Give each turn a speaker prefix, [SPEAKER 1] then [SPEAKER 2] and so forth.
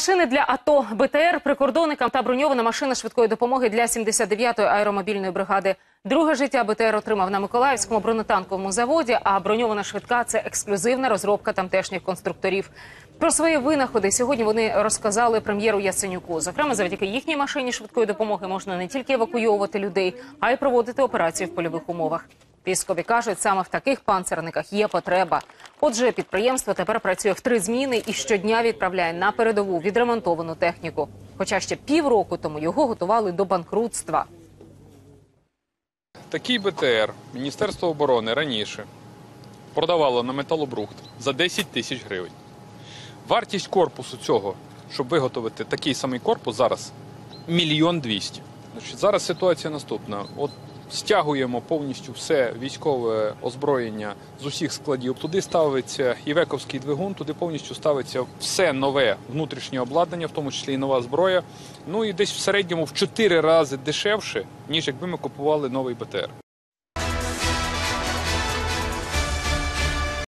[SPEAKER 1] Машини для АТО, БТР, прикордонникам та броньована машина швидкої допомоги для 79-ї аеромобільної бригади. Друге життя БТР отримав на Миколаївському бронетанковому заводі, а броньована швидка це ексклюзивна розробка тамтешніх конструкторів. Про свої винаходи сьогодні вони розказали прем'єру Яценюку. Зокрема, завдяки їхній машині швидкої допомоги можна не тільки евакуйовувати людей, а й проводити операції в польових умовах. Військові кажуть, саме в таких панцерниках є потреба. Отже, підприємство тепер працює в три зміни і щодня відправляє на передову відремонтовану техніку. Хоча ще півроку тому його готували до банкрутства.
[SPEAKER 2] Такий БТР Міністерство оборони раніше продавало на металобрухт за 10 тисяч гривень. Вартість корпусу цього, щоб виготовити такий самий корпус, зараз мільйон двісті. Зараз ситуація наступна. От стягуємо повністю все військове озброєння з усіх складів. Туди ставиться івековський двигун, туди повністю ставиться все нове внутрішнє обладнання, в тому числі і нова зброя. Ну і десь в середньому в 4 рази дешевше, ніж якби ми купували новий БТР.